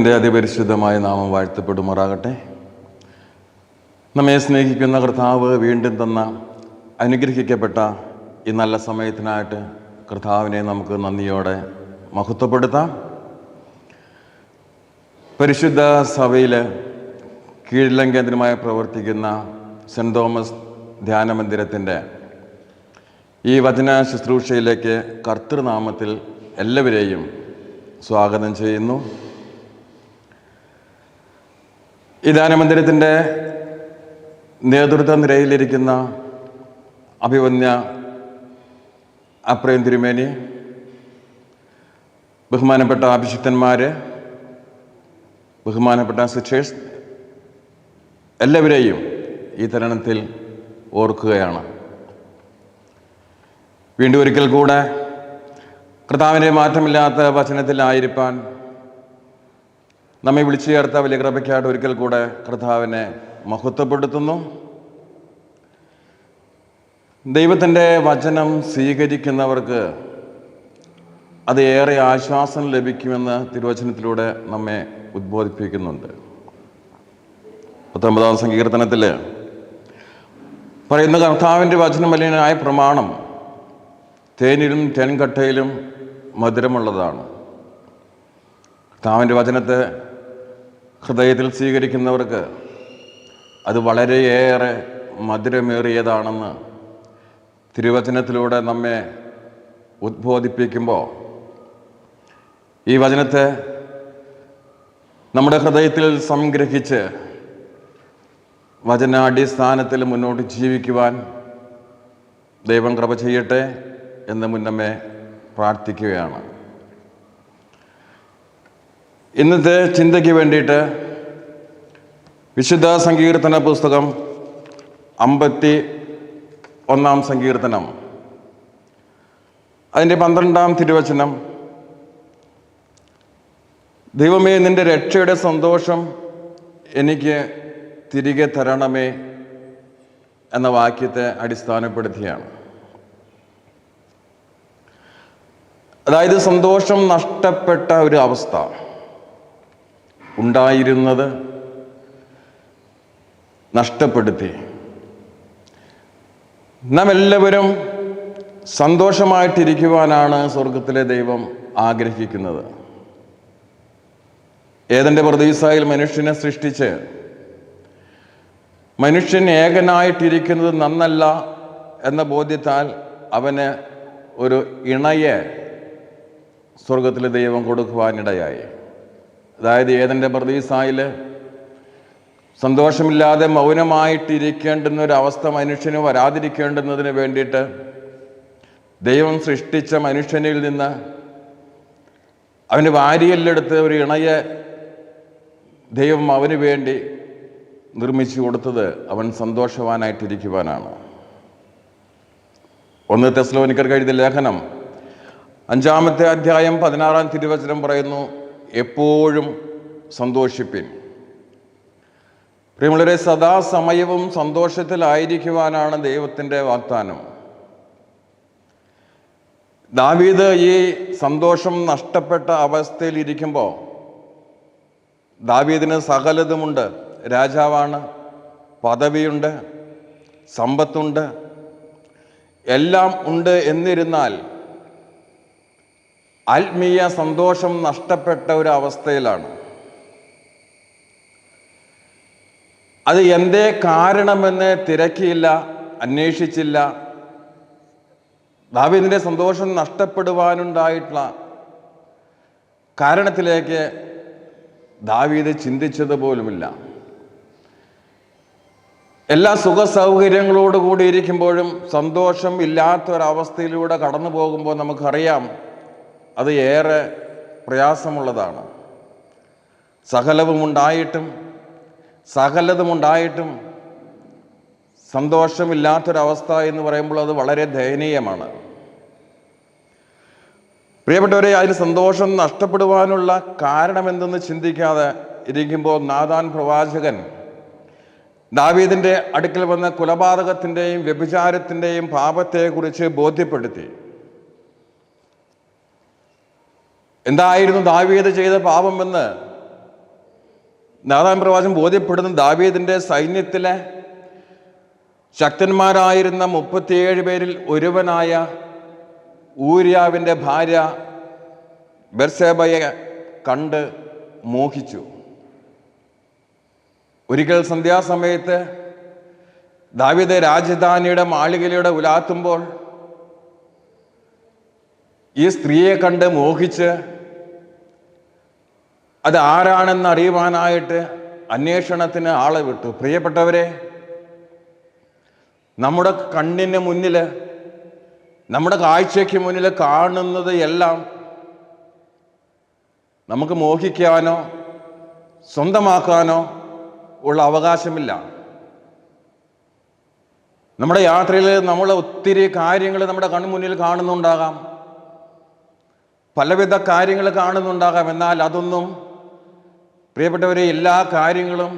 ദൈവത്തിന്റെ അതിപരിശുദ്ധമായ നാമം വാഴ്ത്തപ്പെടുമാറാകട്ടെ. നമ്മെ സ്നേഹിക്കുന്ന കർത്താവ് വീണ്ടും തന്ന അനുഗ്രഹിക്കപ്പെട്ട ഈ നല്ല സമയത്തിനായിട്ട് കർത്താവിനെ നമുക്ക് നന്ദിയോടെ മഹത്വപ്പെടുത്താം. പരിശുദ്ധ സഭയിൽ കീഴിലം കേന്ദ്രമായി പ്രവർത്തിക്കുന്ന സെന്റ് തോമസ് ധ്യാന മന്ദിരത്തിന്റെ ഈ വചന ശുശ്രൂഷയിലേക്ക് കർത്തൃനാമത്തിൽ എല്ലാവരെയും സ്വാഗതം ചെയ്യുന്നു. ഈ ദാനമന്ദിരത്തിന്റെ നേതൃത്വ നിരയിലിരിക്കുന്ന അഭിവന്യ അപ്രയം തിരുമേനി ബഹുമാനപ്പെട്ട അഭിഷിക്തന്മാർ ബഹുമാനപ്പെട്ട സിസ്റ്റേഴ്സ് എല്ലാവരെയും ഈ തരണത്തിൽ ഓർക്കുകയാണ്. വീണ്ടും ഒരിക്കൽ കൂടെ കർത്താവിന്റെ മാറ്റമില്ലാത്ത വചനത്തിലായിരിക്കാൻ നമ്മെ വിളിച്ചു ചേർത്ത വലിയ കൃപയ്ക്കായിട്ട് ഒരിക്കൽ കൂടെ കർത്താവിനെ മഹത്വപ്പെടുത്തുന്നു. ദൈവത്തിന്റെ വചനം സ്വീകരിക്കുന്നവർക്ക് അത് ഏറെ ആശ്വാസം ലഭിക്കുമെന്ന് തിരുവചനത്തിലൂടെ നമ്മെ ഉദ്ബോധിപ്പിക്കുന്നുണ്ട്. പത്തൊമ്പതാം സങ്കീർത്തനത്തിൽ പറയുന്ന കർത്താവിന്റെ വചനമലിനായ പ്രമാണം തേനിലും തെൻകട്ടയിലും മധുരമുള്ളതാണ്. കർത്താവിന്റെ വചനത്തെ ഹൃദയത്തിൽ സ്വീകരിക്കുന്നവർക്ക് അത് വളരെയേറെ മധുരമേറിയതാണെന്ന് തിരുവചനത്തിലൂടെ നമ്മെ ഉദ്ബോധിപ്പിക്കുമ്പോൾ ഈ വചനത്തെ നമ്മുടെ ഹൃദയത്തിൽ സംഗ്രഹിച്ച് വചനാടിസ്ഥാനത്തിൽ മുന്നോട്ട് ജീവിക്കുവാൻ ദൈവം കൃപ ചെയ്യട്ടെ എന്ന് മുന്നമേ പ്രാർത്ഥിക്കുകയാണ്. ഇന്നത്തെ ചിന്തയ്ക്ക് വേണ്ടിയിട്ട് വിശുദ്ധ സങ്കീർത്തന പുസ്തകം അമ്പത്തി ഒന്നാം സങ്കീർത്തനം. അതിന്റെ പന്ത്രണ്ടാം തിരുവചനം. ദൈവമേ നിന്റെ രക്ഷയുടെ സന്തോഷം എനിക്ക് തിരികെ തരണമേ എന്ന വാക്യത്തെ അടിസ്ഥാനപ്പെടുത്തിയാണ്. അതായത് സന്തോഷം നഷ്ടപ്പെട്ട ഒരു അവസ്ഥ. ഉണ്ടായിരുന്നത് നഷ്ടപ്പെടുത്തി. നാം എല്ലാവരും സന്തോഷമായിട്ടിരിക്കുവാനാണ് സ്വർഗത്തിലെ ദൈവം ആഗ്രഹിക്കുന്നത്. ഏതെന്റെ പ്രതീസായിൽ മനുഷ്യനെ സൃഷ്ടിച്ച് മനുഷ്യൻ ഏകനായിട്ടിരിക്കുന്നത് നന്നല്ല എന്ന ബോധ്യത്താൽ അവന് ഒരു ഇണയെ സ്വർഗത്തിലെ ദൈവം കൊടുക്കുവാനിടയായി. അതായത് ഏതെന്റെ പ്രതീസായിൽ സന്തോഷമില്ലാതെ മൗനമായിട്ടിരിക്കേണ്ടുന്ന ഒരു അവസ്ഥ മനുഷ്യന് വരാതിരിക്കേണ്ടുന്നതിന് വേണ്ടിയിട്ട് ദൈവം സൃഷ്ടിച്ച മനുഷ്യനിൽ നിന്ന് അവന് വാരിയല്ലെടുത്ത് ഒരു ഇണയെ ദൈവം അവന് വേണ്ടി നിർമ്മിച്ചു കൊടുത്തത് അവൻ സന്തോഷവാനായിട്ടിരിക്കുവാനാണ്. ഒന്ന് തെസ്ലോനിക്കർ എഴുതിയ ലേഖനം. അഞ്ചാമത്തെ അധ്യായം പതിനാറാം തിരുവചനം പറയുന്നു എപ്പോഴും സന്തോഷിപ്പിൻ. പ്രിയമുള്ളവരെ സദാസമയവും സന്തോഷത്തിലായിരിക്കുവാനാണ് ദൈവത്തിന്റെ വാഗ്ദാനം. ദാവീദ് ഈ സന്തോഷം നഷ്ടപ്പെട്ട അവസ്ഥയിൽ ഇരിക്കുമ്പോൾ ദാവീദിന് സകലതുമുണ്ട്. രാജാവാണ് പദവിയുണ്ട് സമ്പത്തുണ്ട് എല്ലാം ഉണ്ട് എന്നിരുന്നാൽ ആത്മീയ സന്തോഷം നഷ്ടപ്പെട്ട ഒരു അവസ്ഥയിലാണ്. അത് എന്തേ കാരണമെന്ന് തിരക്കിയില്ല അന്വേഷിച്ചില്ല. ദാവീദിന്റെ സന്തോഷം നഷ്ടപ്പെടുവാനുണ്ടായിട്ടുള്ള കാരണത്തിലേക്ക് ദാവീദ് ചിന്തിച്ചത് പോലുമില്ല. എല്ലാ സുഖ സൗകര്യങ്ങളോടുകൂടി ഇരിക്കുമ്പോഴും സന്തോഷം ഇല്ലാത്തൊരവസ്ഥയിലൂടെ കടന്നു പോകുമ്പോൾ നമുക്കറിയാം അത് ഏറെ പ്രയാസമുള്ളതാണ്. സകലവുമുണ്ടായിട്ടും സകലതുമുണ്ടായിട്ടും സന്തോഷമില്ലാത്തൊരവസ്ഥ എന്ന് പറയുമ്പോൾ അത് വളരെ ദയനീയമാണ്. പ്രിയപ്പെട്ടവരെ അതിന് സന്തോഷം നഷ്ടപ്പെടുവാനുള്ള കാരണമെന്തെന്ന് ചിന്തിക്കാതെ ഇരിക്കുമ്പോൾ നാദാൻ പ്രവാചകൻ ദാവീദിന്റെ അടുക്കൽ വന്ന കൊലപാതകത്തിന്റെയും വ്യഭിചാരത്തിന്റെയും പാപത്തെക്കുറിച്ച് ബോധ്യപ്പെടുത്തി. എന്തായിരുന്നു ദാവീദ് ചെയ്ത പാപമെന്ന്? നാദാം പ്രവാചം ബോധ്യപ്പെടുന്ന ദാവീദിന്റെ സൈന്യത്തിലെ ശക്തന്മാരായിരുന്ന മുപ്പത്തിയേഴ് പേരിൽ ഒരുവനായ ഊര്യാവിന്റെ ഭാര്യ ബെർസേബയെ കണ്ട് മോഹിച്ചു. ഒരിക്കൽ സന്ധ്യാസമയത്ത് ദാവിദ് രാജധാനിയുടെ മാളികയിലൂടെ ഉലാത്തുമ്പോൾ ഈ സ്ത്രീയെ കണ്ട് മോഹിച്ച് അത് ആരാണെന്ന് അറിയുവാനായിട്ട് അന്വേഷണത്തിന് ആളെ വിട്ടു. പ്രിയപ്പെട്ടവരെ നമ്മുടെ കണ്ണിന് മുന്നിൽ നമ്മുടെ കാഴ്ചയ്ക്ക് മുന്നിൽ കാണുന്നത് എല്ലാം നമുക്ക് മോഹിക്കാനോ സ്വന്തമാക്കാനോ ഉള്ള അവകാശമില്ല. നമ്മുടെ യാത്രയിൽ നമ്മൾ ഒത്തിരി കാര്യങ്ങൾ നമ്മുടെ കൺമുന്നിൽ കാണുന്നുണ്ടാകാം. പലവിധ കാര്യങ്ങൾ കാണുന്നുണ്ടാകാം. എന്നാൽ അതൊന്നും പ്രിയപ്പെട്ടവരെ എല്ലാ കാര്യങ്ങളും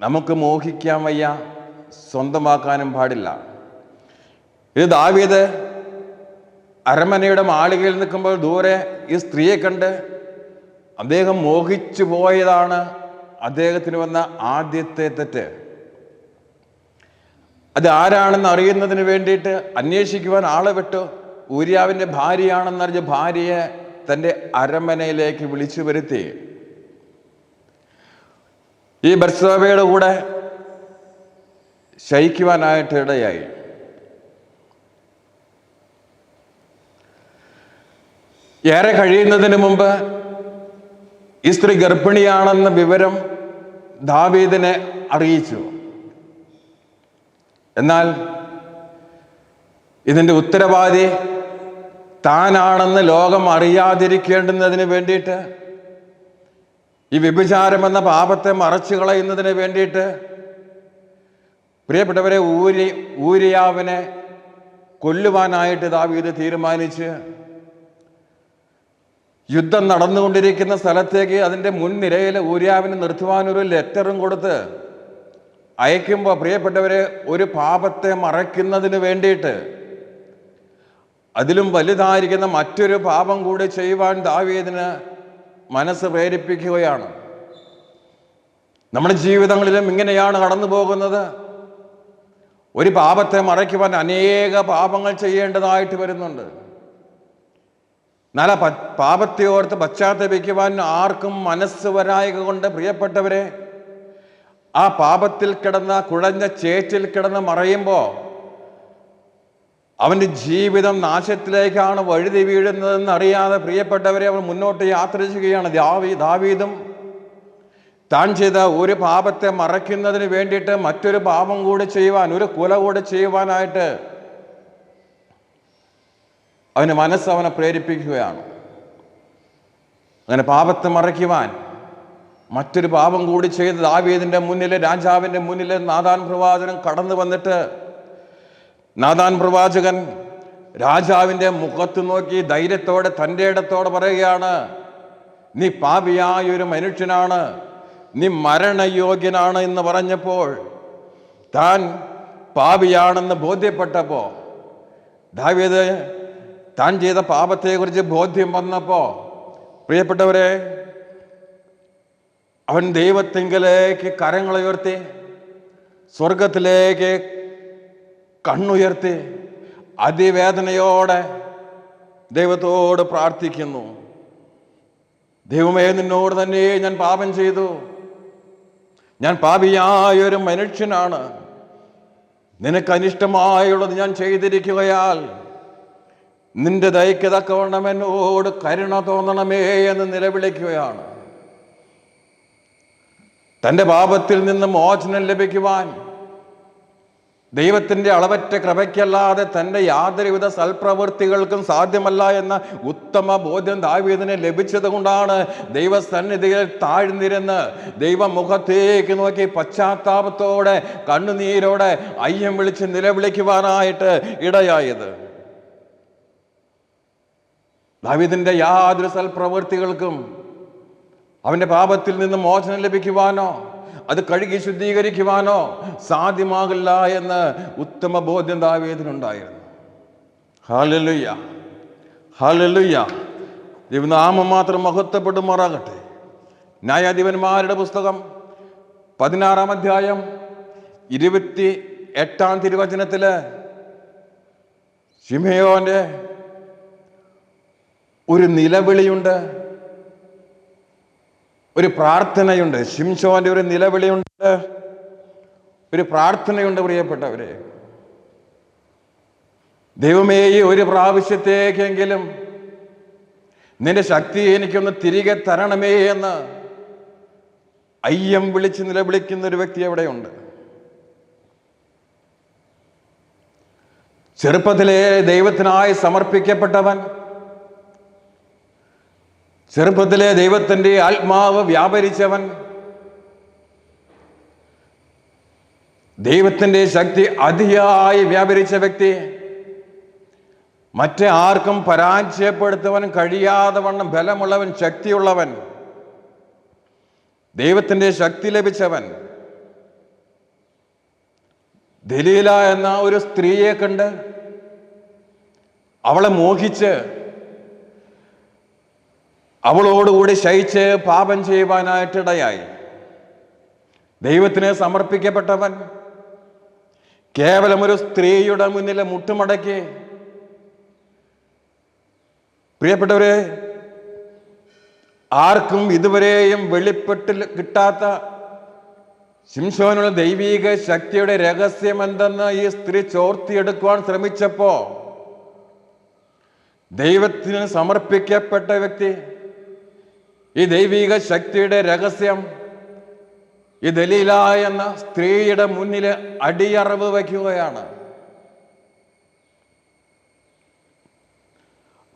നമുക്ക് മോഹിക്കാൻ വയ്യ സ്വന്തമാക്കാനും പാടില്ല. ഇത് ദാവീത് അരമനയുടെ മാളികയിൽ നിൽക്കുമ്പോൾ ദൂരെ ഈ സ്ത്രീയെ കണ്ട് അദ്ദേഹം മോഹിച്ചു പോയതാണ് അദ്ദേഹത്തിന് വന്ന ആദ്യത്തെ തെറ്റ്. അത് ആരാണെന്ന് അറിയുന്നതിന് വേണ്ടിയിട്ട് അന്വേഷിക്കുവാൻ ആളെ വിട്ടു. ഊര്യാവിന്റെ ഭാര്യയാണെന്നറിഞ്ഞ് ഭാര്യയെ തന്റെ അരമനയിലേക്ക് വിളിച്ചു വരുത്തി. ഈ ബർസോബയുടെ കൂടെ ശയിക്കുവാനായിട്ട് ഇടയായി. ഏറെ കഴിയുന്നതിന് മുമ്പ് ഈ സ്ത്രീ ഗർഭിണിയാണെന്ന വിവരം ദാവീദിനെ അറിയിച്ചു. എന്നാൽ ഇതിന്റെ ഉത്തരവാദി താനാണെന്ന് ലോകം അറിയാതിരിക്കേണ്ടുന്നതിന് വേണ്ടിയിട്ട് ഈ വ്യഭിചാരം എന്ന പാപത്തെ മറച്ചു കളയുന്നതിന് വേണ്ടിയിട്ട് പ്രിയപ്പെട്ടവരെ ഊരി ഊരിയാവിനെ കൊല്ലുവാനായിട്ട് ദാവീദ് തീരുമാനിച്ച് യുദ്ധം നടന്നുകൊണ്ടിരിക്കുന്ന സ്ഥലത്തേക്ക് അതിന്റെ മുൻനിരയിൽ ഊര്യാവിന് നിർത്തുവാനൊരു ലെറ്ററും കൊടുത്ത് അയക്കുമ്പോൾ പ്രിയപ്പെട്ടവരെ ഒരു പാപത്തെ മറയ്ക്കുന്നതിന് വേണ്ടിയിട്ട് അതിലും വലുതായിരിക്കുന്ന മറ്റൊരു പാപം കൂടി ചെയ്യുവാൻ ദാവീദിന് മനസ്സ് പ്രേരിപ്പിക്കുകയാണ്. നമ്മുടെ ജീവിതങ്ങളിലും ഇങ്ങനെയാണ് കടന്നു പോകുന്നത്. ഒരു പാപത്തെ മറയ്ക്കുവാൻ അനേക പാപങ്ങൾ ചെയ്യേണ്ടതായിട്ട് വരുന്നുണ്ട്. എന്നാൽ ആ പ- പാപത്തെ ഓർത്ത് ആർക്കും മനസ്സ് വരായക കൊണ്ട് പ്രിയപ്പെട്ടവരെ ആ പാപത്തിൽ കിടന്ന കുഴഞ്ഞ ചേറ്റിൽ കിടന്ന് മറയുമ്പോൾ അവന്റെ ജീവിതം നാശത്തിലേക്കാണ് വഴുതി വീഴുന്നതെന്ന് അറിയാതെ പ്രിയപ്പെട്ടവരെ അവൻ മുന്നോട്ട് യാത്ര ചെയ്യുകയാണ്. ദാവി ദാവീദും താൻ ചെയ്ത ഒരു പാപത്തെ മറയ്ക്കുന്നതിന് വേണ്ടിയിട്ട് മറ്റൊരു പാപം കൂടി ചെയ്യുവാൻ ഒരു കുല കൂടി ചെയ്യുവാനായിട്ട് അവന്റെ മനസ്സ് അവനെ പ്രേരിപ്പിക്കുകയാണ്. അങ്ങനെ പാപത്തെ മറയ്ക്കുവാൻ മറ്റൊരു പാപം കൂടി ചെയ്ത് ദാവീദിന്റെ മുന്നിൽ രാജാവിന്റെ മുന്നിൽ നാദാൻ പ്രവാചനം കടന്നു വന്നിട്ട് നാദാൻ പ്രവാചകൻ രാജാവിന്റെ മുഖത്ത് നോക്കി ധൈര്യത്തോടെ തന്റെ ഇടത്തോടെ പറയുകയാണ് നീ പാപിയായ ഒരു മനുഷ്യനാണ് നീ മരണയോഗ്യനാണ് എന്ന് പറഞ്ഞപ്പോൾ താൻ പാപിയാണെന്ന് ബോധ്യപ്പെട്ടപ്പോൾ ദാവീദ് താൻ ചെയ്ത പാപത്തെക്കുറിച്ച് ബോധ്യം വന്നപ്പോൾ പ്രിയപ്പെട്ടവരെ അവൻ ദൈവത്തിങ്കിലേക്ക് കരങ്ങളുയർത്തി സ്വർഗത്തിലേക്ക് കണ്ണുയർത്തി അതിവേദനയോടെ ദൈവത്തോട് പ്രാർത്ഥിക്കുന്നു. ദൈവമേ നിന്നോട് തന്നെ ഞാൻ പാപം ചെയ്തു. ഞാൻ പാപിയായ ഒരു മനുഷ്യനാണ്. നിനക്ക് അനിഷ്ടമായുള്ളത് ഞാൻ ചെയ്തിരിക്കുകയാൽ നിന്റെ ദൈക്യതക്കവണ്ണം എന്നോട് കരുണ തോന്നണമേ എന്ന് നിലവിളിക്കുകയാണ്. തന്റെ പാപത്തിൽ നിന്ന് മോചനം ലഭിക്കുവാൻ ദൈവത്തിന്റെ അളവറ്റ കൃപയ്ക്കല്ലാതെ തന്റെ യാതൊരുവിധ സൽപ്രവൃത്തികൾക്കും സാധ്യമല്ല എന്ന ഉത്തമ ബോധ്യം ദാവീദിന് ലഭിച്ചത് കൊണ്ടാണ് ദൈവസന്നിധിയിൽ താഴ്ന്നിരുന്ന് ദൈവമുഖത്തേക്ക് നോക്കി പശ്ചാത്താപത്തോടെ കണ്ണുനീരോടെ അയ്യം വിളിച്ച് നിലവിളിക്കുവാനായിട്ട് ഇടയായത്. ദാവീദിന്റെ യാതൊരു സൽപ്രവൃത്തികൾക്കും അവന്റെ പാപത്തിൽ നിന്ന് മോചനം ലഭിക്കുവാനോ അത് കഴുകി ശുദ്ധീകരിക്കുവാനോ സാധ്യമാകില്ല എന്ന് ഉത്തമ ബോധ്യം ദാവേദിനുണ്ടായിരുന്നു. ഹാലലുയ്യ ഹാലലുയ്യ ദൈവനാമം മാത്രം മഹത്വപ്പെടുമാറാകട്ടെ. ന്യായാധിപന്മാരുടെ പുസ്തകം പതിനാറാം അധ്യായം ഇരുപത്തി എട്ടാം തിരുവചനത്തിൽ സിംഹയോന്റെ ഒരു നിലവിളിയുണ്ട്. ഒരു പ്രാർത്ഥനയുണ്ട്. ശിംശോന്റെ ഒരു നിലവിളിയുണ്ട്. ഒരു പ്രാർത്ഥനയുണ്ട് പ്രിയപ്പെട്ടവരെ. ദൈവമേ ഒരു പ്രാവശ്യത്തേക്കെങ്കിലും നിന്റെ ശക്തി എനിക്കൊന്ന് തിരികെ തരണമേ എന്ന് അയ്യം വിളിച്ച് നിലവിളിക്കുന്ന ഒരു വ്യക്തി എവിടെയുണ്ട്? ചെറുപ്പത്തിലെ ദൈവത്തിനായി സമർപ്പിക്കപ്പെട്ടവൻ ചെറുപ്പത്തിലെ ദൈവത്തിന്റെ ആത്മാവ് വ്യാപരിച്ചവൻ ദൈവത്തിന്റെ ശക്തി അതിയായി വ്യാപരിച്ച വ്യക്തി. മറ്റേ ആർക്കും പരാജയപ്പെടുത്തുവാൻ കഴിയാതെ വണ്ണം ബലമുള്ളവൻ ശക്തിയുള്ളവൻ. ദൈവത്തിന്റെ ശക്തി ലഭിച്ചവൻ. ദലീല എന്ന ഒരു സ്ത്രീയെ കണ്ട് അവളെ മോഹിച്ച് അവളോടുകൂടി ശയിച്ച് പാപം ചെയ്യുവാനായിട്ടിടയായി. ദൈവത്തിന് സമർപ്പിക്കപ്പെട്ടവൻ കേവലം ഒരു സ്ത്രീയുടെ മുന്നിൽ മുട്ടുമടക്കി. പ്രിയപ്പെട്ടവരെ ആർക്കും ഇതുവരെയും വെളിപ്പെട്ട് കിട്ടാത്ത ശിംശോനുള്ള ദൈവീക ശക്തിയുടെ രഹസ്യം എന്തെന്ന് ഈ സ്ത്രീ ചോർത്തിയെടുക്കുവാൻ ശ്രമിച്ചപ്പോ ദൈവത്തിന് സമർപ്പിക്കപ്പെട്ട വ്യക്തി ഈ ദൈവിക ശക്തിയുടെ രഹസ്യം ഈ ദലീല എന്ന സ്ത്രീയുടെ മുന്നിൽ അടിയറവ് വയ്ക്കുകയാണ്.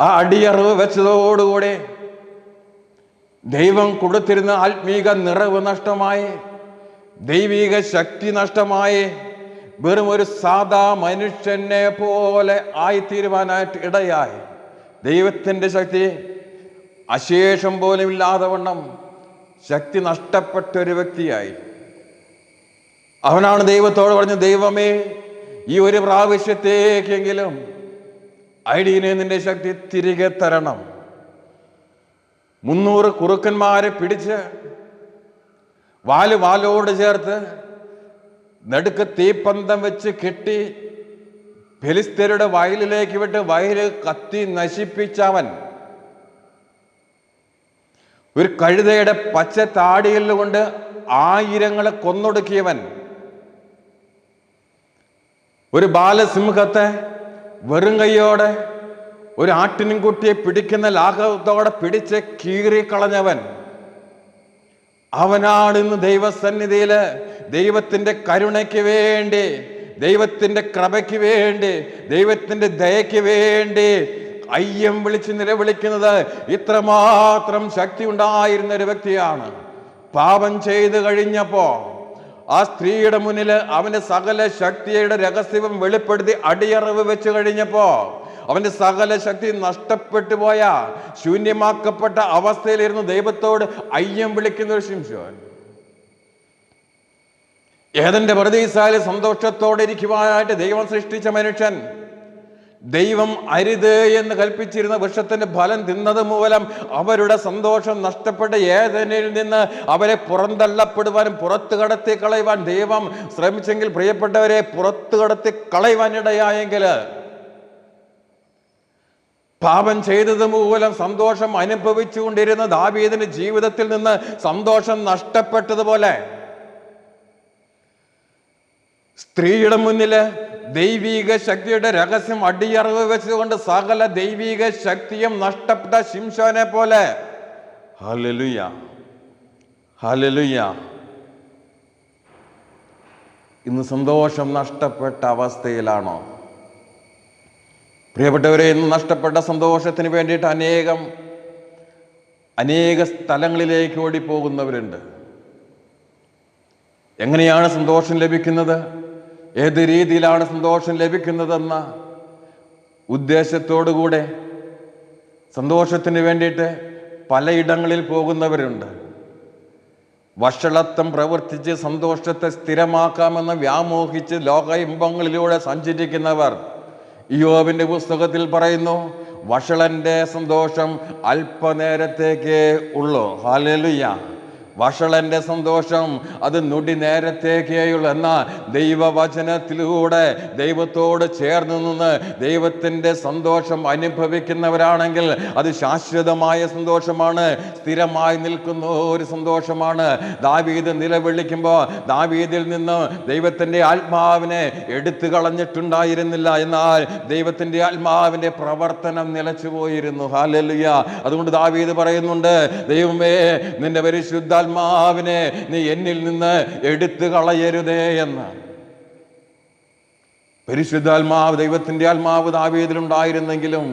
ആ അടിയറവ് വെച്ചതോടുകൂടി ദൈവം കൊടുത്തിരുന്ന ആത്മീക നിറവ് നഷ്ടമായി ദൈവിക ശക്തി നഷ്ടമായി വെറും ഒരു സാധാ മനുഷ്യനെ പോലെ ആയിത്തീരുവാനായിട്ട് ഇടയായി. ദൈവത്തിന്റെ ശക്തി അശേഷം പോലും ഇല്ലാതെ വണ്ണം ശക്തി നഷ്ടപ്പെട്ട ഒരു വ്യക്തിയായി. അവനാണ് ദൈവത്തോട് പറഞ്ഞ ദൈവമേ ഈ ഒരു പ്രാവശ്യത്തേക്കെങ്കിലും ഐഡിനെ നിന്റെ ശക്തി തിരികെ തരണം. മുന്നൂറ് കുറുക്കന്മാരെ പിടിച്ച് വാൽ വാലോട് ചേർത്ത് നടുക്ക് തീപ്പന്തം വെച്ച് കെട്ടി ഫെലിസ്തരുടെ വയലിലേക്ക് വിട്ട് വയൽ കത്തി നശിപ്പിച്ചവൻ ഒരു കഴുതയുടെ പച്ച താടിയിൽ കൊണ്ട് ആയിരങ്ങളെ കൊന്നൊടുക്കിയവൻ. ഒരു ബാലസിംഹത്തെ വെറും കൈയോടെ ഒരു ആട്ടിനും കുട്ടിയെ പിടിക്കുന്ന ലാഘവത്തോടെ പിടിച്ച് കീറിക്കളഞ്ഞവൻ അവനാണ് ഇന്ന് ദൈവസന്നിധിയിൽ ദൈവത്തിന്റെ കരുണയ്ക്ക് വേണ്ടി ദൈവത്തിന്റെ കൃപയ്ക്ക് വേണ്ടി ദൈവത്തിന്റെ ദയയ്ക്ക് വേണ്ടി അയ്യം വിളിച്ച് നിലവിളിക്കുന്നത് ഇത്രമാത്രം ശക്തി ഉണ്ടായിരുന്ന ഒരു വ്യക്തിയാണ്. പാപം ചെയ്തു കഴിഞ്ഞപ്പോ ആ സ്ത്രീയുടെ മുന്നിൽ അവന്റെ സകല ശക്തിയുടെ രഹസ്യവും വെളിപ്പെടുത്തി അടിയറവ് വെച്ച് കഴിഞ്ഞപ്പോ അവന്റെ സകല ശക്തി നഷ്ടപ്പെട്ടു പോയ ശൂന്യമാക്കപ്പെട്ട അവസ്ഥയിലിരുന്ന് ദൈവത്തോട് അയ്യം വിളിക്കുന്ന ഒരു ശിംശോൻ. ഏതന്റെ പ്രതീസാൽ സന്തോഷത്തോടെ ഇരിക്കുവാനായിട്ട് ദൈവം സൃഷ്ടിച്ച മനുഷ്യൻ ദൈവം അരുത് എന്ന് കൽപ്പിച്ചിരുന്ന വൃക്ഷത്തിന്റെ ഫലം തിന്നത് മൂലം അവരുടെ സന്തോഷം നഷ്ടപ്പെട്ട ഏതനിൽ നിന്ന് അവരെ പുറന്തള്ളപ്പെടുവാനും പുറത്തു കടത്തി കളയുവാൻ ദൈവം ശ്രമിച്ചെങ്കിൽ പ്രിയപ്പെട്ടവരെ പുറത്തു കടത്തി കളയുവാനിടയായെങ്കിൽ പാപം ചെയ്തത് മൂലം സന്തോഷം അനുഭവിച്ചുകൊണ്ടിരുന്ന ദാവീദിന്റെ ജീവിതത്തിൽ നിന്ന് സന്തോഷം നഷ്ടപ്പെട്ടതുപോലെ സ്ത്രീയുടെ മുന്നിൽ ദൈവീക ശക്തിയുടെ രഹസ്യം അടിയറവ് വെച്ചുകൊണ്ട് സകല ദൈവീക ശക്തിയും നഷ്ടപ്പെട്ട ശിംഷോനെ പോലെ. ഇന്ന് സന്തോഷം നഷ്ടപ്പെട്ട അവസ്ഥയിലാണോ? പ്രിയപ്പെട്ടവരെ ഇന്ന് നഷ്ടപ്പെട്ട സന്തോഷത്തിന് വേണ്ടിയിട്ട് അനേകം അനേക സ്ഥലങ്ങളിലേക്ക് ഓടിപ്പോകുന്നവരുണ്ട്. എങ്ങനെയാണ് സന്തോഷം ലഭിക്കുന്നത്? ഏത് രീതിയിലാണ് സന്തോഷം ലഭിക്കുന്നതെന്ന ഉദ്ദേശത്തോടുകൂടെ സന്തോഷത്തിന് വേണ്ടിയിട്ട് പലയിടങ്ങളിൽ പോകുന്നവരുണ്ട്. വഷളത്വം പ്രവർത്തിച്ച് സന്തോഷത്തെ സ്ഥിരമാക്കാമെന്ന് വ്യാമോഹിച്ച് ലോക ഇമ്പങ്ങളിലൂടെ സഞ്ചരിക്കുന്നവർ. ഇയോബിന്റെ പുസ്തകത്തിൽ പറയുന്നു വഷളന്റെ സന്തോഷം അല്പനേരത്തേക്കേ ഉള്ളൂ. ഹാലലുയ്യ വഷളന്റെ സന്തോഷം അത് നുടി നേരത്തേക്കേയുള്ളൂ. എന്നാൽ ദൈവവചനത്തിലൂടെ ദൈവത്തോട് ചേർന്ന് നിന്ന് ദൈവത്തിന്റെ സന്തോഷം അനുഭവിക്കുന്നവരാണെങ്കിൽ അത് ശാശ്വതമായ സന്തോഷമാണ് സ്ഥിരമായി നിൽക്കുന്ന ഒരു സന്തോഷമാണ്. ദാവീദ് നിലവിളിക്കുമ്പോൾ ദാവീദിൽ നിന്ന് ദൈവത്തിന്റെ ആത്മാവിനെ എടുത്തു കളഞ്ഞിട്ടുണ്ടായിരുന്നില്ല. എന്നാൽ ദൈവത്തിന്റെ ആത്മാവിന്റെ പ്രവർത്തനം നിലച്ചു പോയിരുന്നു ഹാലലുയ അതുകൊണ്ട് ദാവീദ് പറയുന്നുണ്ട് ദൈവമേ നിന്റെ പരിശുദ്ധാത്മാവിനെ നീ എന്നിൽ നിന്ന് എടുത്തു കളയരുതേ എന്ന്. പരിശുദ്ധാത്മാവ് ദൈവത്തിന്റെ ആത്മാവ് ദാവീതിലുണ്ടായിരുന്നെങ്കിലും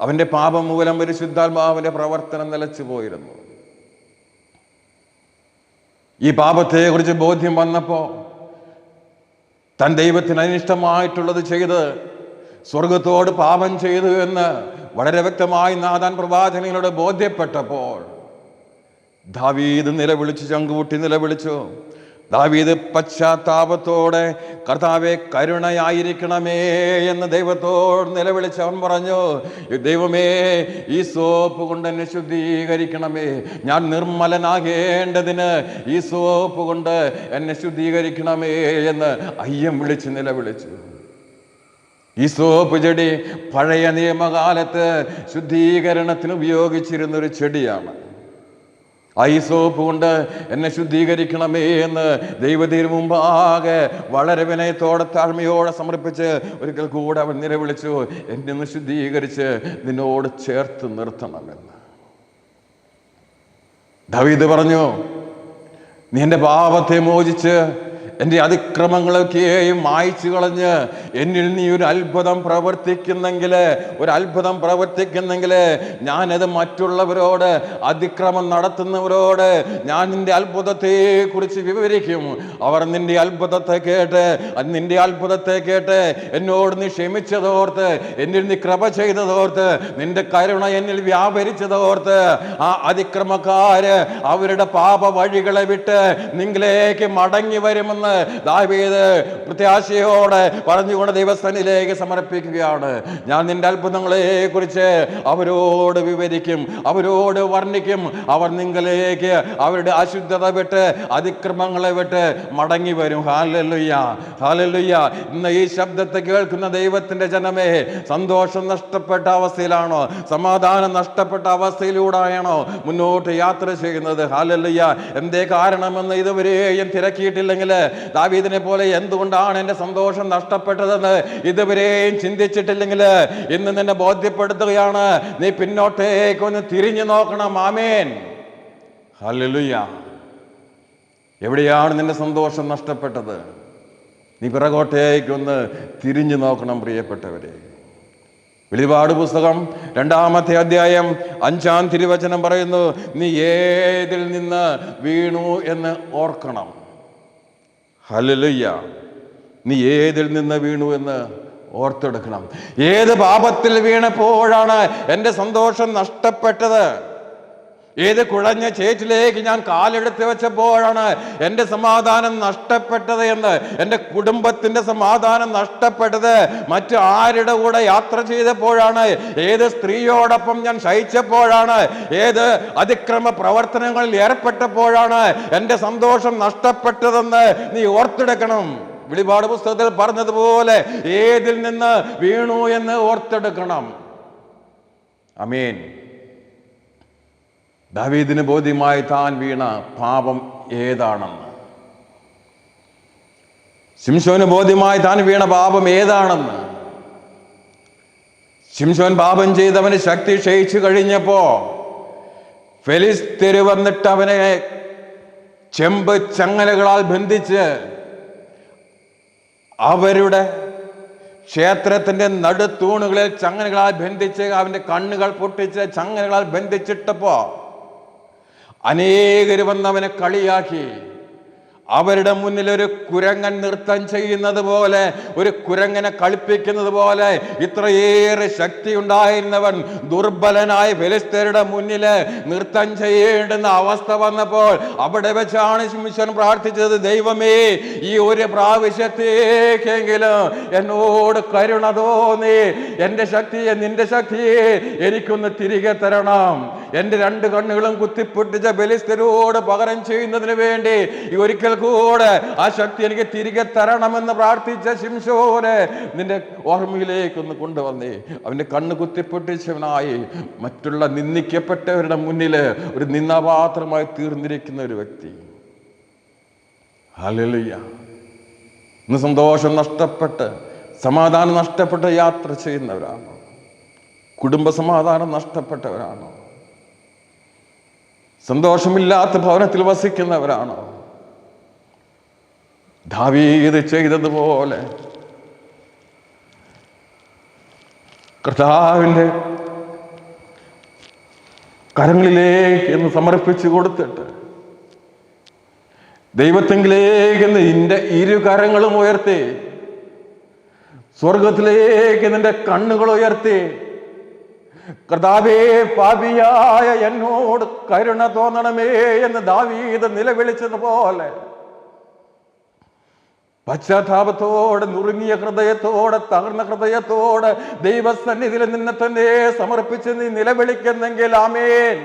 അവന്റെ പാപം മൂലം പരിശുദ്ധാത്മാവിന്റെ പ്രവർത്തനം നിലച്ചു പോയിരുന്നു. ഈ പാപത്തെക്കുറിച്ച് ബോധ്യം വന്നപ്പോൾ തൻ ദൈവത്തിന് അനിഷ്ടമായിട്ടുള്ളത് ചെയ്ത് സ്വർഗത്തോട് പാപം ചെയ്തു എന്ന് വളരെ വ്യക്തമായി നാദാൻ പ്രവാചനങ്ങളോട് ബോധ്യപ്പെട്ടപ്പോൾ ദാവീദ് നിലവിളിച്ച് ചങ്കൂട്ടി നിലവിളിച്ചു. ദാവീദ് പശ്ചാത്താപത്തോടെ കർത്താവെ കരുണയായിരിക്കണമേ എന്ന് ദൈവത്തോട് നിലവിളിച്ച് അവൻ പറഞ്ഞു ദൈവമേ ഈ സോപ്പ് കൊണ്ട് എന്നെ ശുദ്ധീകരിക്കണമേ. ഞാൻ നിർമ്മലനാകേണ്ടതിന് ഈ സോപ്പ് കൊണ്ട് എന്നെ ശുദ്ധീകരിക്കണമേ എന്ന് അയ്യം വിളിച്ച് നിലവിളിച്ചു. ഈ സോപ്പ് ചെടി പഴയ നിയമകാലത്ത് ശുദ്ധീകരണത്തിന് ഉപയോഗിച്ചിരുന്നൊരു ചെടിയാണ്. ആ ഈ സോപ്പ് കൊണ്ട് എന്നെ ശുദ്ധീകരിക്കണമേ എന്ന് ദൈവത്തിന് മുമ്പാകെ വളരെ വിനയത്തോടെ താഴ്മയോടെ സമർപ്പിച്ച് ഒരിക്കൽ കൂടെ അവൻ നിലവിളിച്ചു എന്നെ ഒന്ന് ശുദ്ധീകരിച്ച് നിന്നോട് ചേർത്ത് നിർത്തണമെന്ന്. ദവീദ് പറഞ്ഞു നീ എന്റെ പാപത്തെ മോചിച്ച് എന്റെ അതിക്രമങ്ങളൊക്കെയും മായ്ച്ചു കളഞ്ഞ് എന്നിൽ നീ ഒരു അത്ഭുതം പ്രവർത്തിക്കുന്നെങ്കിൽ ഒരു അത്ഭുതം പ്രവർത്തിക്കുന്നെങ്കിൽ ഞാനത് മറ്റുള്ളവരോട് അതിക്രമം നടത്തുന്നവരോട് ഞാൻ നിന്റെ അത്ഭുതത്തെക്കുറിച്ച് വിവരിക്കും. അവർ നിന്റെ അത്ഭുതത്തെ കേട്ട് നിന്റെ അത്ഭുതത്തെ കേട്ട് എന്നോട് നീ ക്ഷമിച്ചതോർത്ത് എന്നിൽ നീ കൃപ ചെയ്തതോർത്ത് നിന്റെ കരുണ എന്നിൽ വ്യാപരിച്ചതോർത്ത് ആ അതിക്രമക്കാര് അവരുടെ പാപ വഴികളെ വിട്ട് നിങ്ങളിലേക്ക് മടങ്ങി വരുമെന്ന് ദാവീദ് പ്രത്യാശയോടെ പറഞ്ഞുകൊണ്ട് ദൈവസ്ഥാനിലേക്ക് സമർപ്പിക്കുകയാണ്. ഞാൻ നിന്റെ അത്ഭുതങ്ങളെ കുറിച്ച് അവരോട് വിവരിക്കും അവരോട് വർണിക്കും. അവർ നിങ്ങളിലേക്ക് അവരുടെ അശുദ്ധത വിട്ട് അതിക്രമങ്ങളെ വിട്ട് മടങ്ങി വരും. ഹാലല്ലുയ്യ ഹാലല്ലുയ്യ ഇന്ന് ഈ ശബ്ദത്തെ കേൾക്കുന്ന ദൈവത്തിന്റെ ജനമേ സന്തോഷം നഷ്ടപ്പെട്ട അവസ്ഥയിലാണോ? സമാധാനം നഷ്ടപ്പെട്ട അവസ്ഥയിലൂടെയാണോ മുന്നോട്ട് യാത്ര ചെയ്യുന്നത്? ഹാലല്ലുയ്യ എന്തേ കാരണമെന്ന് ഇതുവരെയും തിരക്കിയിട്ടില്ലെങ്കിൽ ദാവീദിനെ പോലെ എന്തുകൊണ്ടാണ് എന്റെ സന്തോഷം നഷ്ടപ്പെട്ടതെന്ന് ഇതുവരെയും ചിന്തിച്ചിട്ടില്ലെങ്കിൽ ഇന്ന് നിന്നെ ബോധ്യപ്പെടുത്തുകയാണ്. നീ പിന്നോട്ടേക്ക് ഒന്ന് തിരിഞ്ഞു നോക്കണം. ആമേൻ. ഹല്ലേലൂയ. എവിടെയാണ് നിന്റെ സന്തോഷം നഷ്ടപ്പെട്ടത്? നീ പിറകോട്ടേക്കൊന്ന് തിരിഞ്ഞു നോക്കണം പ്രിയപ്പെട്ടവരെ. വെളിപാട് പുസ്തകം രണ്ടാമത്തെ അധ്യായം അഞ്ചാം തിരുവചനം പറയുന്നു നീ ഏതിൽ നിന്ന് വീണു എന്ന് ഓർക്കണം. ഹല്ലേലൂയ. നീ ഏതിൽ നിന്ന് വീണു എന്ന് ഓർത്തെടുക്കണം. ഏത് പാപത്തിൽ വീണപ്പോഴാണ് എന്റെ സന്തോഷം നഷ്ടപ്പെട്ടത്? ഏത് കുഴഞ്ഞ ചേറ്റിലേക്ക് ഞാൻ കാലെടുത്ത് വെച്ചപ്പോഴാണ് എന്റെ സമാധാനം നഷ്ടപ്പെട്ടത് എന്ന് എന്റെ കുടുംബത്തിന്റെ സമാധാനം നഷ്ടപ്പെട്ടത്? മറ്റു ആരുടെ കൂടെ യാത്ര ചെയ്തപ്പോഴാണ്? ഏത് സ്ത്രീയോടൊപ്പം ഞാൻ ശയിച്ചപ്പോഴാണ്? ഏത് അതിക്രമ പ്രവർത്തനങ്ങളിൽ ഏർപ്പെട്ടപ്പോഴാണ് എന്റെ സന്തോഷം നഷ്ടപ്പെട്ടതെന്ന് നീ ഓർത്തെടുക്കണം. വെളിപാട് പുസ്തകത്തിൽ പറഞ്ഞതുപോലെ ഏതിൽ നിന്ന് വീണു എന്ന് ഓർത്തെടുക്കണം. അമീൻ. ദാവീദിന് ബോധ്യമായി താൻ വീണ പാപം ഏതാണെന്ന്. ശിംശോന് ബോധ്യമായി താൻ വീണ പാപം ഏതാണെന്ന്. ശിംശോൻ പാപം ചെയ്തവന് ശക്തി ക്ഷയിച്ചു കഴിഞ്ഞപ്പോ ഫെലിസ് തെരുവന്നിട്ട് അവനെ ചെമ്പ് ചങ്ങലകളാൽ ബന്ധിച്ച് അവരുടെ ക്ഷേത്രത്തിന്റെ നടുത്തൂണുകളിൽ ചങ്ങനകളാൽ ബന്ധിച്ച് അവന്റെ കണ്ണുകൾ പൊട്ടിച്ച് ചങ്ങനകളാൽ ബന്ധിച്ചിട്ടപ്പോ അനേകർ വന്നവനെ കളിയാക്കി. അവരുടെ മുന്നിൽ ഒരു കുരങ്ങൻ നൃത്തം ചെയ്യുന്നത് പോലെ ഒരു കുരങ്ങനെ കളിപ്പിക്കുന്നത് പോലെ ഇത്രയേറെ ശക്തി ഉണ്ടായിരുന്നവൻ ദുർബലനായ ഫിലിസ്തീനയുടെ മുന്നിൽ നൃത്തം ചെയ്യേണ്ടുന്ന അവസ്ഥ വന്നപ്പോൾ അവിടെ വെച്ചാണ് ശിംശൻ പ്രാർത്ഥിച്ചത് ദൈവമേ ഈ ഒരു പ്രാവശ്യത്തേക്കെങ്കിലും എന്നോട് കരുണ തോന്നി. എന്റെ ശക്തിയെ നിന്റെ ശക്തിയെ എനിക്കൊന്ന് തിരികെ തരണം. എന്റെ രണ്ട് കണ്ണുകളും കുത്തിപ്പൊട്ടിച്ച ബലിസ്ഥരോട് പകരം ചെയ്യുന്നതിന് വേണ്ടി ഈ ഒരിക്കൽ കൂടെ. ആ ശക്തി എനിക്ക് തിരികെ തരണമെന്ന് പ്രാർത്ഥിച്ച ശിംശോനെ നിന്റെ ഓർമ്മയിലേക്ക് ഒന്ന് കൊണ്ടുവന്നേ. അവന്റെ കണ്ണ് കുത്തിപ്പൊട്ടിച്ചവനായി മറ്റുള്ള നിന്ദിക്കപ്പെട്ടവരുടെ മുന്നിൽ ഒരു നിന്നാപാത്രമായി തീർന്നിരിക്കുന്ന ഒരു വ്യക്തി. ഹല്ലേലൂയ. ഇന്ന് സന്തോഷം നഷ്ടപ്പെട്ട് സമാധാനം നഷ്ടപ്പെട്ട് യാത്ര ചെയ്യുന്നവരാണോ. കുടുംബ സമാധാനം നഷ്ടപ്പെട്ടവരാണോ. സന്തോഷമില്ലാത്ത ഭവനത്തിൽ വസിക്കുന്നവരാണോ. ദാവീത് ചെയ്തതുപോലെ കർത്താവിന്റെ കരങ്ങളിലേക്ക് എന്ന് സമർപ്പിച്ചു കൊടുത്തിട്ട് ദൈവത്തെങ്കിലേക്ക് നിന്റെ ഇരു കരങ്ങളും ഉയർത്തി സ്വർഗത്തിലേക്ക് നിന്റെ കണ്ണുകൾ ഉയർത്തി കർത്താവേ പാപിയായ എന്നോട് കരുണ തോന്നണമേ എന്ന് ദാവീത് നിലവിളിച്ചതുപോലെ പശ്ചാത്താപത്തോടെ നുറുങ്ങിയ ഹൃദയത്തോടെ തകർന്ന ഹൃദയത്തോടെ ദൈവസന്നിധിയിൽ നിന്നെ തന്നെ സമർപ്പിച്ച് നീ നിലവിളിക്കുന്നെങ്കിൽ ആമേൻ.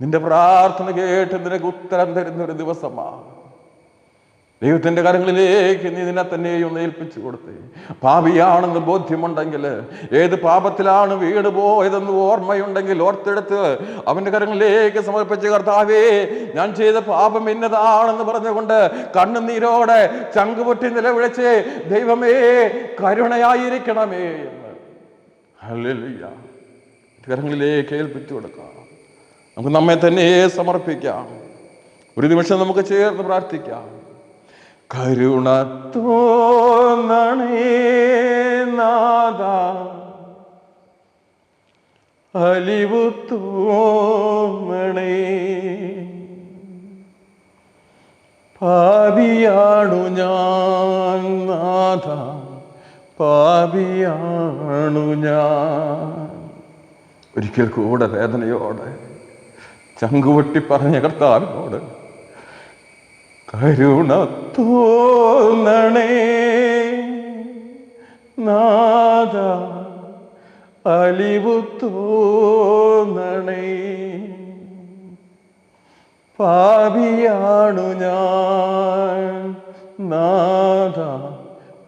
നിന്റെ പ്രാർത്ഥന കേട്ട് നിനക്ക് ഉത്തരം തരുന്ന ഒരു ദിവസമാണ്. ദൈവത്തിന്റെ കരങ്ങളിലേക്ക് നീ നിന്നെ തന്നെയും ഏൽപ്പിച്ചു കൊടുത്ത്. പാപിയാണെന്ന് ബോധ്യമുണ്ടെങ്കിൽ ഏത് പാപത്തിലാണ് വീട് പോയതെന്ന് ഓർമ്മയുണ്ടെങ്കിൽ ഓർത്തെടുത്ത് അവന്റെ കരങ്ങളിലേക്ക് സമർപ്പിച്ച് കർത്താവേ ഞാൻ ചെയ്ത പാപം ഇന്നതാണെന്ന് പറഞ്ഞുകൊണ്ട് കണ്ണുനീരോടെ ചങ്കുപൊട്ടി നിലവിളിച്ച് ദൈവമേ കരുണയായിരിക്കണമേ എന്ന്. കരങ്ങളിലേക്ക് ഏൽപ്പിച്ചു കൊടുക്കാം. നമുക്ക് നമ്മെ തന്നെ സമർപ്പിക്കാം. ഒരു നിമിഷം നമുക്ക് ചേർന്ന് പ്രാർത്ഥിക്കാം. കരുണ തോന്നണേ നാദ അലിവു പാപിയാണു ഞാൻ നാഥ. പാപിയാണു ഞാൻ. ഒരിക്കൽ കൂടെ വേദനയോടെ ചങ്കുവട്ടി പറഞ്ഞ കർത്താവിനോട് കരുണ തോന്നണേ നാദ അലിവു തോന്നണേ. പാപിയാണു ഞാൻ. നാദ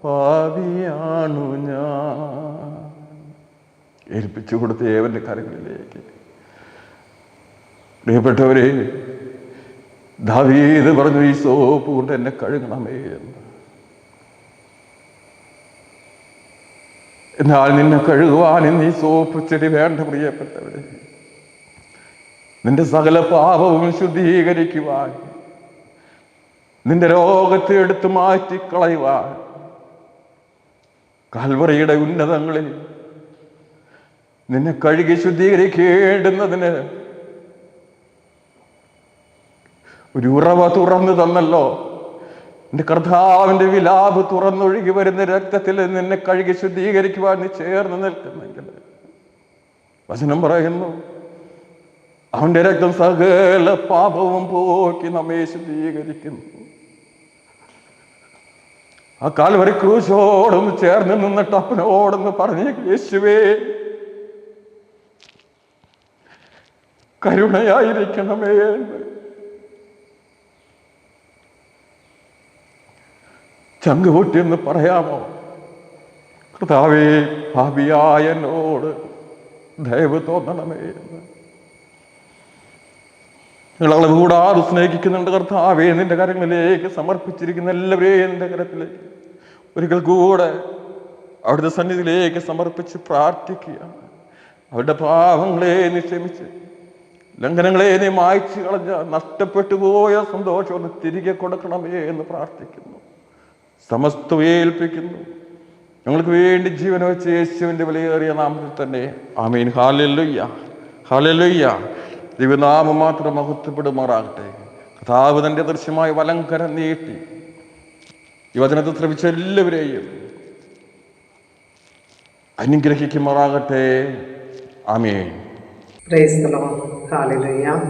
പാപിയാണു ഞാൻ. ഏൽപ്പിച്ചു കൊടുത്ത ഏവന്റെ കരങ്ങളിലേക്ക് പ്രിയപ്പെട്ടവരെ ദാവീദ് പറഞ്ഞു ഈ സോപ്പ് കൊണ്ട് എന്നെ കഴുകണമേ എന്ന്. എന്നാൽ നിന്നെ കഴുകുവാൻ ഇന്ന് ഈ സോപ്പ് ചെടി വേണ്ട പ്രിയപ്പെട്ടവരെ. നിന്റെ സകല പാപവും ശുദ്ധീകരിക്കുവാൻ നിന്റെ രോഗത്തെ എടുത്തു മാറ്റിക്കളയുവാൻ കാൽവറയുടെ ഉന്നതങ്ങളിൽ നിന്നെ കഴുകി ശുദ്ധീകരിക്കേണ്ടുന്നതിന് ഒരു ഉറവ തുറന്നു തന്നല്ലോ. എന്റെ കർത്താവിന്റെ വിലാപ് തുറന്നൊഴുകി വരുന്ന രക്തത്തിൽ നിന്നെ കഴുകി ശുദ്ധീകരിക്കുവാൻ നീ ചേർന്ന് നിൽക്കുന്നെങ്കിൽ. വചനം പറയുന്നു അവന്റെ രക്തം സകല പാപവും പോക്കി നമ്മെ ശുദ്ധീകരിക്കുന്നു. ആ കാൽവരി ക്രൂശോടൊന്ന് ചേർന്ന് നിന്നിട്ട് അപ്പനോടൊന്ന് പറഞ്ഞ യേശുവേ കരുണയായിരിക്കണമേ എന്ന്. ചങ്ക് എന്ന് പറയാമോ? കർത്താവേ ഭാവിയായ എന്നോട് ദയവ് തോന്നണമേ എന്ന്. നിങ്ങളെ കൂടാതെ സ്നേഹിക്കുന്നുണ്ട് കർത്താവേ നിന്റെ കരങ്ങളിലേക്ക് സമർപ്പിച്ചിരിക്കുന്ന എല്ലാവരെയും നിന്റെ കരത്തിലേക്ക്. ഒരിക്കൽ കൂടെ അവിടുത്തെ സന്നിധിയിലേക്ക് സമർപ്പിച്ച് പ്രാർത്ഥിക്കുക അവരുടെ പാവങ്ങളെ നീ ക്ഷമിച്ച് ലംഘനങ്ങളെ നീ മായ്ച്ചു കളഞ്ഞ നഷ്ടപ്പെട്ടു പോയ സന്തോഷം തിരികെ കൊടുക്കണമേ എന്ന് പ്രാർത്ഥിക്കുന്നു. സമസ്തം ഏൽപ്പിക്കുന്നു ഞങ്ങൾക്ക് വേണ്ടി ജീവൻ വെച്ച യേശുവിന്റെ വിലയേറിയ നാമത്തിൽ തന്നെ. ആമീൻ. ഹാലല്ലുയ്യ ഹാലല്ലുയ്യ ദിവനാമം മാത്രം മഹത്വപ്പെടുമാറാകട്ടെ. കഥാവ് തന്റെ ദൃശ്യമായ വലങ്കരം നീട്ടി. ഈ വചനത്തെ ശ്രമിച്ച എല്ലാവരെയും അനുഗ്രഹിക്കുമാറാകട്ടെ. ആമീൻ. ഹാലിലയ്യ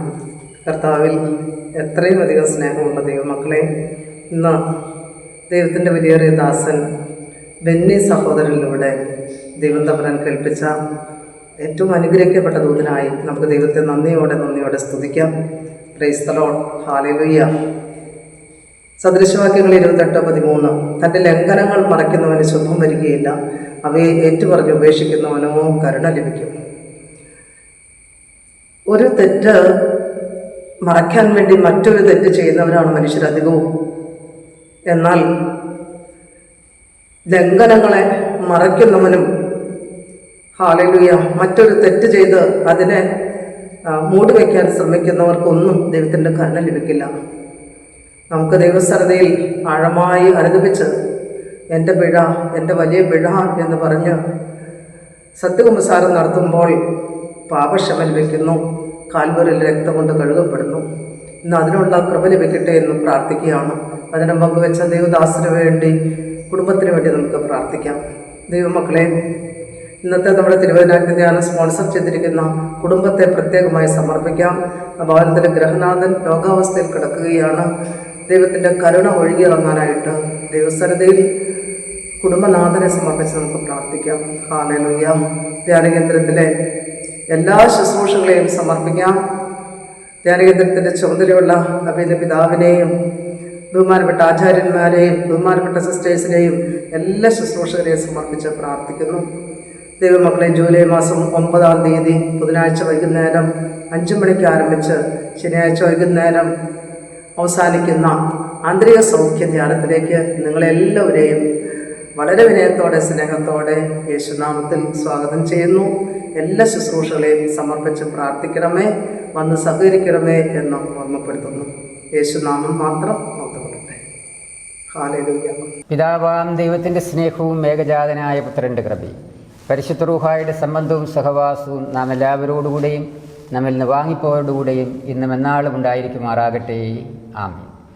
കർത്താവിൽ എത്രയും അധികം സ്നേഹമുള്ള ദൈവമക്കളെ ഇന്ന് ദൈവത്തിന്റെ വലിയേറിയ ദാസൻ ബെന്നി സഹോദരനിലൂടെ ദൈവം തമ്പരാൻ കേൾപ്പിച്ച ഏറ്റവും അനുഗ്രഹിക്കപ്പെട്ട ദൂതനായി നമുക്ക് ദൈവത്തെ നന്ദിയോടെ നന്ദിയോടെ സ്തുതിക്കാം. ക്രൈസ്തലോൺ ഹാലിലുയ്യ സദൃശവാക്യങ്ങൾ ഇരുപത്തെട്ട് പതിമൂന്ന്. തന്റെ ലംഘനങ്ങൾ മറയ്ക്കുന്നവന് ശുഭം വരികയില്ല. അവയെ ഏറ്റുപറഞ്ഞ് ഉപേക്ഷിക്കുന്നവനോ കരുണ ലഭിക്കും. ഒരു തെറ്റ് മറയ്ക്കാൻ വേണ്ടി മറ്റൊരു തെറ്റ് ചെയ്യുന്നവരാണ് മനുഷ്യരധികവും എന്നാൽ ലംഘനങ്ങളെ മറയ്ക്കുന്നവനും ഹാലലുയ മറ്റൊരു തെറ്റ് ചെയ്ത് അതിനെ മൂടിവെക്കാൻ ശ്രമിക്കുന്നവർക്കൊന്നും ദൈവത്തിന്റെ കരുണ ലഭിക്കില്ല. നമുക്ക് ദൈവസ്ഥരതയിൽ ആഴമായി അനുദപിച്ച് എന്റെ പിഴ എന്റെ വലിയ പിഴ എന്ന് പറഞ്ഞ് സത്യകുമ്പസാരം നടത്തുമ്പോൾ പാപക്ഷമ ലഭിക്കുന്നു കാൽവരിൽ രക്തം കൊണ്ട് കഴുകപ്പെടുന്നു. ഇന്ന് അതിനുള്ള കൃപ ലഭിക്കട്ടെ എന്ന് പ്രാർത്ഥിക്കുകയാണ്. അതിനെ പങ്കുവെച്ച ദൈവദാസിന് വേണ്ടി കുടുംബത്തിന് വേണ്ടി നമുക്ക് പ്രാർത്ഥിക്കാം. ദൈവമക്കളെ ഇന്നത്തെ നമ്മുടെ തിരുവനന്തപുരം ധ്യാനം സ്പോൺസർ ചെയ്തിരിക്കുന്ന കുടുംബത്തെ പ്രത്യേകമായി സമർപ്പിക്കാം. ഭവനത്തിൽ ഗ്രഹനാഥൻ രോഗാവസ്ഥയിൽ കിടക്കുകയാണ്. ദൈവത്തിന്റെ കരുണ ഒഴുകിയിറങ്ങാനായിട്ട് ദൈവസ്ഥലതയിൽ കുടുംബനാഥനെ സമർപ്പിച്ച് നമുക്ക് പ്രാർത്ഥിക്കാം. ഹാലലുയ്യ ധ്യാനകേന്ദ്രത്തിലെ എല്ലാ ശുശ്രൂഷകളെയും സമർപ്പിക്കാം. ധ്യാനകേന്ദ്രത്തിന്റെ ചുമതലയുള്ള അഭിന പിതാവിനെയും ബഹുമാനപ്പെട്ട ആചാര്യന്മാരെയും ബഹുമാനപ്പെട്ട സിസ്റ്റേഴ്സിനെയും എല്ലാ ശുശ്രൂഷകരെയും സമർപ്പിച്ച് പ്രാർത്ഥിക്കുന്നു. ദൈവമക്കളെ ജൂലൈ മാസം ഒമ്പതാം തീയതി ബുധനാഴ്ച വൈകുന്നേരം അഞ്ചു മണിക്ക് ആരംഭിച്ച് ശനിയാഴ്ച വൈകുന്നേരം അവസാനിക്കുന്ന ആന്തരിക സൗഖ്യ ധ്യാനത്തിലേക്ക് നിങ്ങളെല്ലാവരെയും വളരെ വിനയത്തോടെ സ്നേഹത്തോടെ യേശുനാമത്തിൽ സ്വാഗതം ചെയ്യുന്നു. എല്ലാ ശുശ്രൂഷകളെയും സമർപ്പിച്ച് പ്രാർത്ഥിക്കണമേ വന്ന് സഹകരിക്കണമേ എന്ന് ഓർമ്മപ്പെടുത്തുന്നു. യേശുനാമം മാത്രം പിതാവാം ദൈവത്തിന്റെ സ്നേഹവും മേഘജാതനായ പുത്രന്റെ കൃപയും പരിശുദ്ധ റൂഹായുടെ സംബന്ധവും സഹവാസവും നാം എല്ലാവരോടുകൂടെയും നമ്മിൽ നിന്ന് വാങ്ങിപ്പോയോടുകൂടെയും ഇന്നും എന്നാളും ഉണ്ടായിരിക്കുമാറാകട്ടെ. ആമീൻ.